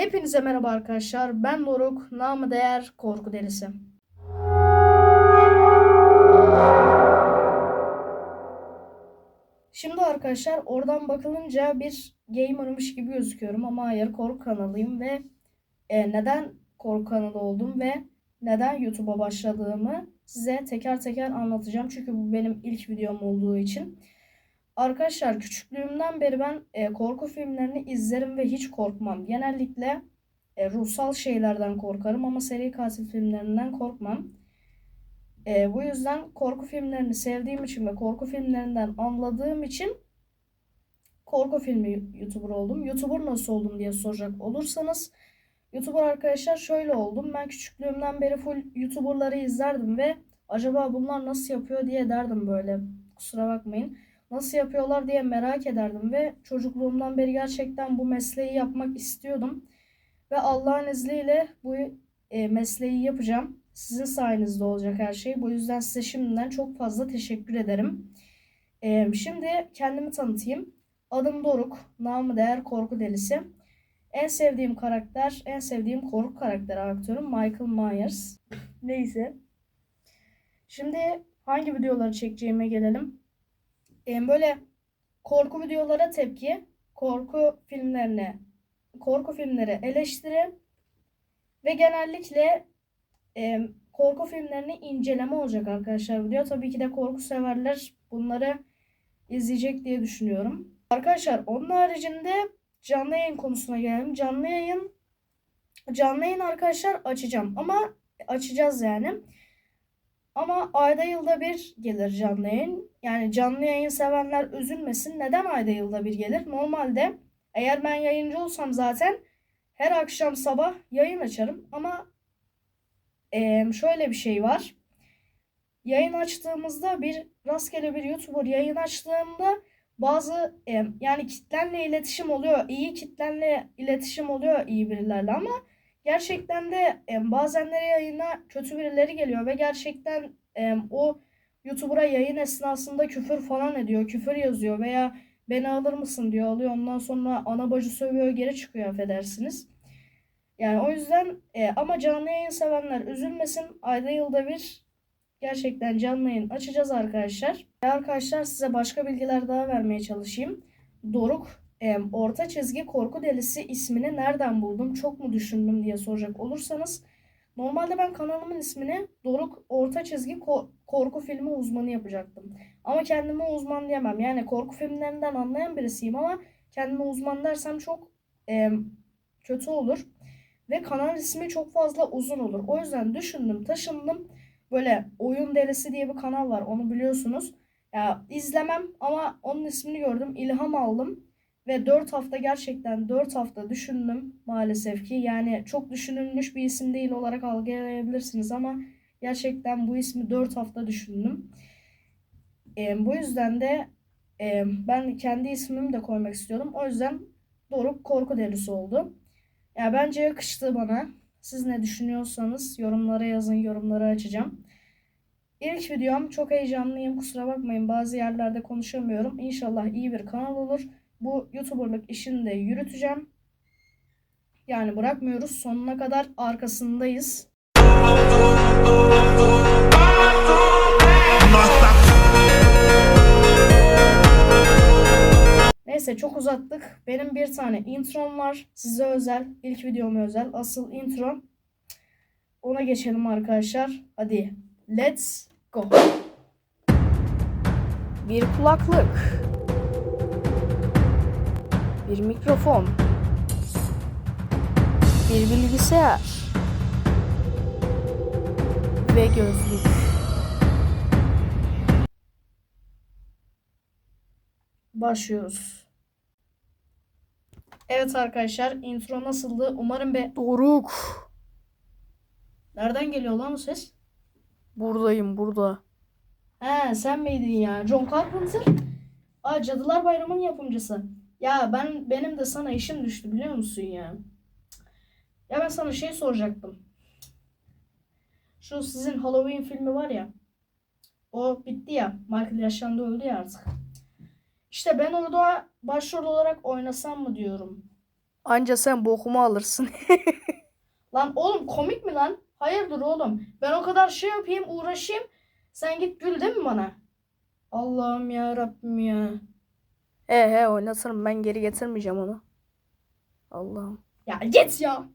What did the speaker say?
Hepinize merhaba arkadaşlar. Ben Moruk, namı değer korku delisi. Şimdi arkadaşlar oradan bakılınca bir gamermış gibi gözüküyorum ama hayır korku kanalıyım ve e, neden korku kanalı oldum ve neden YouTube'a başladığımı size teker teker anlatacağım. Çünkü bu benim ilk videom olduğu için. Arkadaşlar küçüklüğümden beri ben e, korku filmlerini izlerim ve hiç korkmam. Genellikle e, ruhsal şeylerden korkarım ama seri katil filmlerinden korkmam. E, bu yüzden korku filmlerini sevdiğim için ve korku filmlerinden anladığım için korku filmi YouTuber oldum. YouTuber nasıl oldum diye soracak olursanız YouTuber arkadaşlar şöyle oldum. Ben küçüklüğümden beri full YouTuber'ları izlerdim ve acaba bunlar nasıl yapıyor diye derdim böyle. Kusura bakmayın nasıl yapıyorlar diye merak ederdim ve çocukluğumdan beri gerçekten bu mesleği yapmak istiyordum. Ve Allah'ın izniyle bu e, mesleği yapacağım. Sizin sayenizde olacak her şey. Bu yüzden size şimdiden çok fazla teşekkür ederim. E, şimdi kendimi tanıtayım. Adım Doruk, namı değer korku delisi. En sevdiğim karakter, en sevdiğim korku karakteri aktörüm Michael Myers. Neyse. Şimdi hangi videoları çekeceğime gelelim. Ee, böyle korku videolara tepki, korku filmlerine, korku filmleri eleştiri ve genellikle e, korku filmlerini inceleme olacak arkadaşlar video. Tabii ki de korku severler bunları izleyecek diye düşünüyorum. Arkadaşlar onun haricinde canlı yayın konusuna gelelim. Canlı yayın canlı yayın arkadaşlar açacağım ama açacağız yani. Ama ayda yılda bir gelir canlı yayın. Yani canlı yayın sevenler üzülmesin. Neden ayda yılda bir gelir? Normalde eğer ben yayıncı olsam zaten her akşam sabah yayın açarım. Ama eee, şöyle bir şey var. Yayın açtığımızda bir rastgele bir YouTuber yayın açtığımda bazı e, yani kitlenle iletişim oluyor. iyi kitlenle iletişim oluyor iyi birilerle ama gerçekten de e, bazenleri yayına kötü birileri geliyor ve gerçekten e, o YouTuber'a yayın esnasında küfür falan ediyor. Küfür yazıyor veya beni alır mısın diyor alıyor. Ondan sonra ana bacı sövüyor geri çıkıyor affedersiniz. Yani o yüzden e, ama canlı yayın sevenler üzülmesin. Ayda yılda bir gerçekten canlı yayın açacağız arkadaşlar. Ve arkadaşlar size başka bilgiler daha vermeye çalışayım. Doruk e, orta çizgi korku delisi ismini nereden buldum çok mu düşündüm diye soracak olursanız normalde ben kanalımın ismini Doruk orta çizgi ko- korku filmi uzmanı yapacaktım. Ama kendime uzman diyemem. Yani korku filmlerinden anlayan birisiyim ama kendime uzman dersem çok e, kötü olur. Ve kanal ismi çok fazla uzun olur. O yüzden düşündüm, taşındım. Böyle Oyun Delisi diye bir kanal var. Onu biliyorsunuz. Ya izlemem ama onun ismini gördüm. ilham aldım. Ve 4 hafta gerçekten 4 hafta düşündüm maalesef ki. Yani çok düşünülmüş bir isim değil olarak algılayabilirsiniz ama gerçekten bu ismi 4 hafta düşündüm. E, bu yüzden de e, ben kendi ismimi de koymak istiyordum. O yüzden Doruk Korku Delisi oldu. Ya bence yakıştı bana. Siz ne düşünüyorsanız yorumlara yazın, yorumları açacağım. İlk videom çok heyecanlıyım. Kusura bakmayın bazı yerlerde konuşamıyorum. İnşallah iyi bir kanal olur. Bu YouTuber'lık işini de yürüteceğim. Yani bırakmıyoruz. Sonuna kadar arkasındayız. Neyse çok uzattık. Benim bir tane introm var. Size özel. ilk videoma özel. Asıl intro. Ona geçelim arkadaşlar. Hadi. Let's go. Bir kulaklık. Bir mikrofon. Bir bilgisayar. Ve gözlük. Başlıyoruz. Evet arkadaşlar intro nasıldı? Umarım be... Doruk. Nereden geliyor lan o ses? Buradayım burada. He sen miydin ya? John Carpenter. Aa Cadılar Bayramı'nın yapımcısı. Ya ben benim de sana işim düştü biliyor musun ya? Ya ben sana şey soracaktım. Şu sizin Halloween filmi var ya. O bitti ya. Michael yaşlandı öldü ya artık. İşte ben orada başrol olarak oynasam mı diyorum. Anca sen bokumu alırsın. lan oğlum komik mi lan? Hayırdır oğlum? Ben o kadar şey yapayım uğraşayım. Sen git gül değil mi bana? Allah'ım ya Rabbim ya. Ee he oynatırım ben geri getirmeyeceğim onu. Allah'ım. Ya git ya.